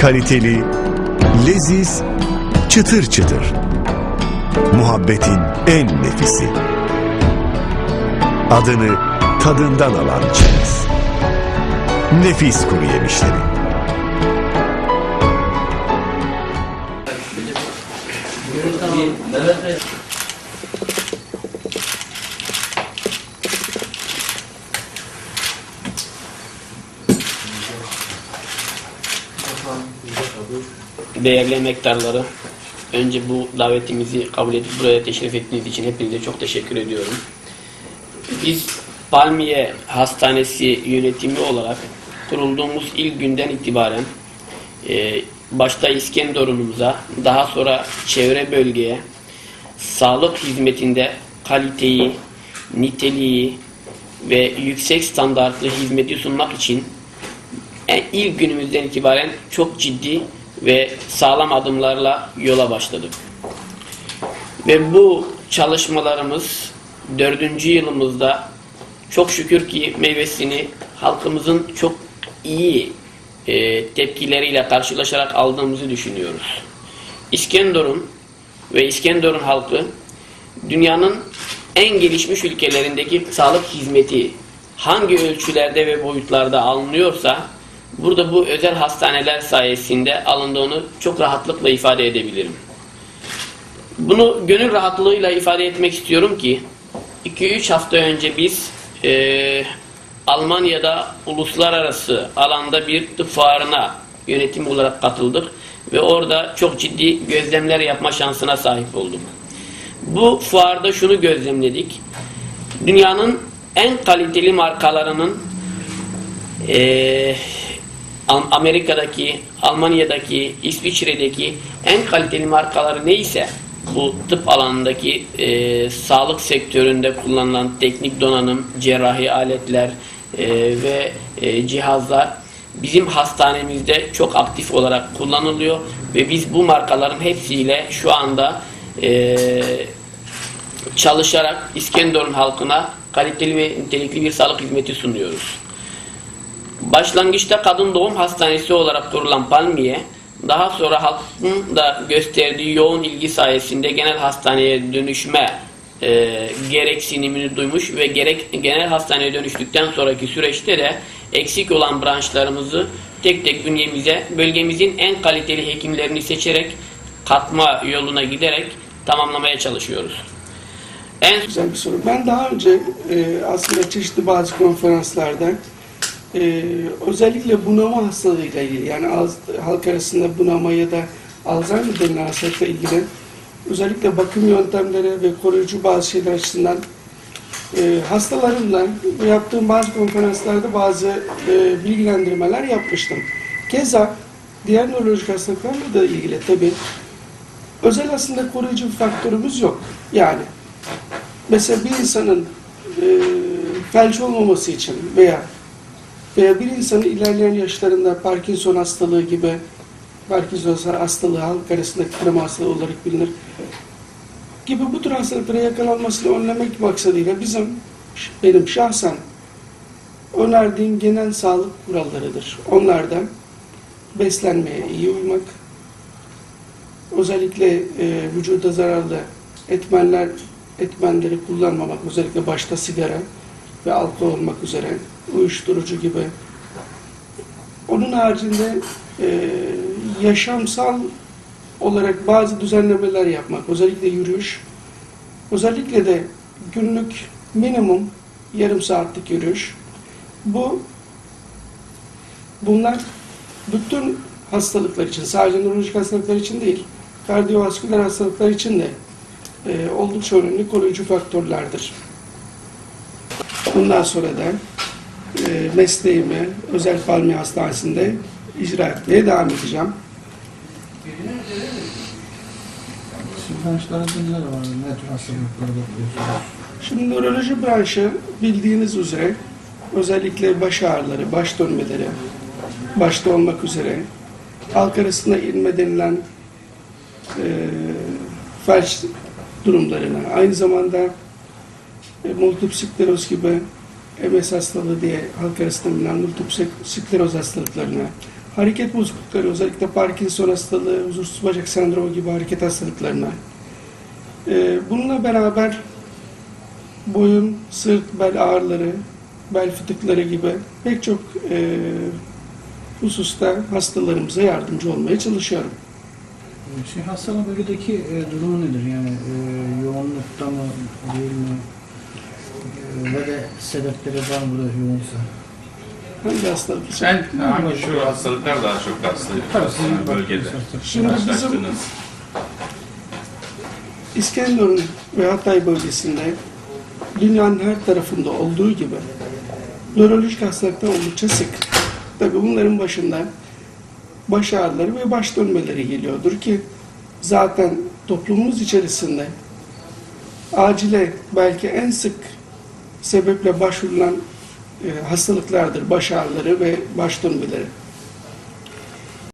Kaliteli, leziz, çıtır çıtır. Muhabbetin en nefisi. Adını tadından alan çerez. Nefis kuru yemişleri. Değerli emektarları, önce bu davetimizi kabul edip buraya teşrif ettiğiniz için hepinize çok teşekkür ediyorum. Biz Palmiye Hastanesi yönetimi olarak kurulduğumuz ilk günden itibaren e, başta İskenderun'umuza, daha sonra çevre bölgeye sağlık hizmetinde kaliteyi, niteliği ve yüksek standartlı hizmeti sunmak için e, ilk günümüzden itibaren çok ciddi ve sağlam adımlarla yola başladık. Ve bu çalışmalarımız dördüncü yılımızda çok şükür ki meyvesini halkımızın çok iyi e, tepkileriyle karşılaşarak aldığımızı düşünüyoruz. İskenderun ve İskenderun halkı dünyanın en gelişmiş ülkelerindeki sağlık hizmeti hangi ölçülerde ve boyutlarda alınıyorsa burada bu özel hastaneler sayesinde alındığını çok rahatlıkla ifade edebilirim. Bunu gönül rahatlığıyla ifade etmek istiyorum ki 2-3 hafta önce biz e, Almanya'da uluslararası alanda bir tıp fuarına yönetim olarak katıldık ve orada çok ciddi gözlemler yapma şansına sahip olduk. Bu fuarda şunu gözlemledik. Dünyanın en kaliteli markalarının eee Amerika'daki, Almanya'daki, İsviçre'deki en kaliteli markaları neyse bu tıp alanındaki e, sağlık sektöründe kullanılan teknik donanım, cerrahi aletler e, ve e, cihazlar bizim hastanemizde çok aktif olarak kullanılıyor ve biz bu markaların hepsiyle şu anda e, çalışarak İskenderun halkına kaliteli ve nitelikli bir sağlık hizmeti sunuyoruz. Başlangıçta kadın doğum hastanesi olarak kurulan Palmiye, daha sonra halkın da gösterdiği yoğun ilgi sayesinde genel hastaneye dönüşme e, gereksinimini duymuş ve gerek genel hastaneye dönüştükten sonraki süreçte de eksik olan branşlarımızı tek tek bünyemize, bölgemizin en kaliteli hekimlerini seçerek katma yoluna giderek tamamlamaya çalışıyoruz. En Güzel bir soru. Ben daha önce e, aslında çeşitli bazı konferanslarda e, özellikle bunama hastalığıyla ilgili yani az, halk arasında bunama ya da Alzheimer denilen hastalıkla ilgili özellikle bakım yöntemleri ve koruyucu bazı şeyler açısından e, hastalarımla yaptığım bazı konferanslarda bazı e, bilgilendirmeler yapmıştım. Keza diğer nörolojik hastalıklarla da ilgili tabii özel aslında koruyucu faktörümüz yok. Yani mesela bir insanın e, felç olmaması için veya bir insanın ilerleyen yaşlarında Parkinson hastalığı gibi Parkinson hastalığı halk arasında kanama hastalığı olarak bilinir gibi bu tür hastalıklara yakalanmasını önlemek maksadıyla bizim benim şahsen önerdiğim genel sağlık kurallarıdır. Onlardan beslenmeye iyi uymak, özellikle e, vücuda zararlı etmenler etmenleri kullanmamak, özellikle başta sigara ve alkol olmak üzere, uyuşturucu gibi. Onun haricinde e, yaşamsal olarak bazı düzenlemeler yapmak, özellikle yürüyüş, özellikle de günlük minimum yarım saatlik yürüyüş. Bu bunlar bütün hastalıklar için, sadece nörolojik hastalıklar için değil, kardiyovasküler hastalıklar için de e, oldukça önemli koruyucu faktörlerdir. Bundan sonra da e, mesleğimi özel Palmiye Hastanesi'nde icra etmeye devam edeceğim. Branşlarında neler var? Ne tür hastalıklara bakıyorsunuz? Şimdi nöroloji branşı bildiğiniz üzere özellikle baş ağrıları, baş dönmeleri, başta olmak üzere halk arasında inme denilen e, felç durumlarına, aynı zamanda e, multiple skleroz gibi MS hastalığı diye halk arasında bilinen multiple skleroz hastalıklarına, hareket bozuklukları, özellikle Parkinson hastalığı, huzursuz bacak sendromu gibi hareket hastalıklarına, e, bununla beraber boyun, sırt, bel ağrıları, bel fıtıkları gibi pek çok e, hususta hastalarımıza yardımcı olmaya çalışıyorum. Şey, hastanın bölgedeki e, durumu nedir? Yani e, yoğunlukta mı, değil mi? Ve de sebepleri var mı burada yoğunsa? Hangi hastalık için? Sen hangi şu hastalıklar daha çok rastlaşıyorsun bölgede? Şimdi bizim Karşılaştığınız. İskenderun ve Hatay bölgesinde dünyanın her tarafında olduğu gibi nörolojik hastalıklar oldukça sık. Tabii bunların başında baş ağrıları ve baş dönmeleri geliyordur ki zaten toplumumuz içerisinde acile belki en sık sebeple başvurulan e, hastalıklardır baş ağrıları ve baş dönmeleri.